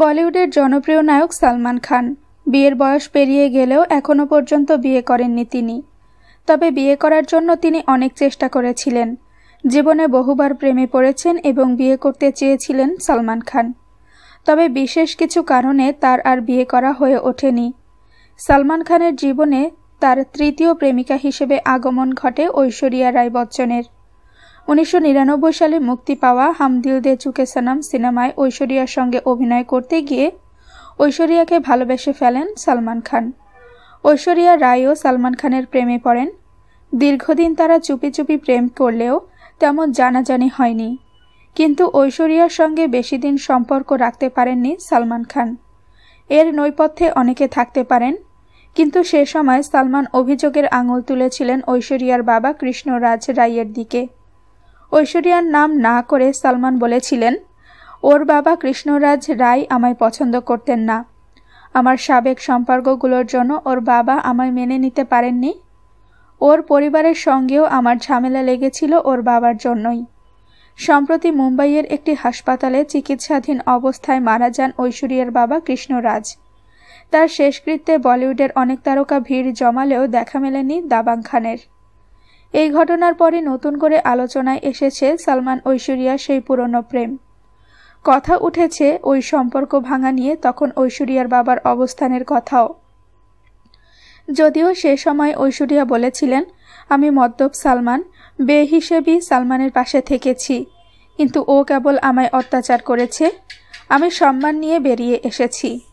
বলিউডের জনপ্রিয় নায়ক সালমান খান। বিয়ের বয়স পেরিয়ে গেলেও এখনও পর্যন্ত বিয়ে করেননি তিনি। তবে বিয়ে করার জন্য তিনি অনেক চেষ্টা করেছিলেন। জীবনে বহুবার প্রেমে পড়েছেন এবং বিয়ে করতে চেয়েছিলেন সালমান খান। তবে বিশেষ কিছু কারণে তার আর বিয়ে করা হয়ে ওঠেনি। সালমান খানের জীবনে তার তৃতীয় প্রেমিকা হিসেবে আগমন ঘটে ঐশ্বরিয়া রায় বচ্চনের। উনিশশো নিরানব্বই সালে মুক্তি পাওয়া হামদিল দে চুকে সনম সিনেমায় ঐশ্বরিয়ার সঙ্গে অভিনয় করতে গিয়ে ঐশ্বরিয়াকে ভালোবেসে ফেলেন সালমান খান। ঐশ্বরিয়া রায়ও সালমান খানের প্রেমে পড়েন। দীর্ঘদিন তারা চুপি চুপি প্রেম করলেও তেমন জানাজানি হয়নি। কিন্তু ঐশ্বরিয়ার সঙ্গে বেশি দিন সম্পর্ক রাখতে পারেননি সালমান খান। এর নৈপথ্যে অনেকে থাকতে পারেন, কিন্তু সে সময় সালমান অভিযোগের আঙুল তুলেছিলেন ঐশ্বরিয়ার বাবা কৃষ্ণরাজ রায়ের দিকে। ঐশ্বরিয়ার নাম না করে সালমান বলেছিলেন, ওর বাবা কৃষ্ণরাজ রায় আমায় পছন্দ করতেন না। আমার সাবেক সম্পর্কগুলোর জন্য ওর বাবা আমায় মেনে নিতে পারেননি। ওর পরিবারের সঙ্গেও আমার ঝামেলা লেগেছিল ওর বাবার জন্যই। সম্প্রতি মুম্বাইয়ের একটি হাসপাতালে চিকিৎসাধীন অবস্থায় মারা যান ঐশ্বরিয়ার বাবা কৃষ্ণরাজ। তার শেষকৃত্যে বলিউডের অনেক তারকা ভিড় জমালেও দেখা মেলেনি দাবাং খানের। এই ঘটনার পরে নতুন করে আলোচনায় এসেছে সালমান ঐশ্বরিয়ার সেই পুরনো প্রেম। কথা উঠেছে ওই সম্পর্ক ভাঙা নিয়ে, তখন ঐশ্বরিয়ার বাবার অবস্থানের কথাও। যদিও সে সময় ঐশ্বরিয়া বলেছিলেন, আমি মদ্যপ সালমান বে হিসেবেই সালমানের পাশে থেকেছি, কিন্তু ও কেবল আমায় অত্যাচার করেছে। আমি সম্মান নিয়ে বেরিয়ে এসেছি।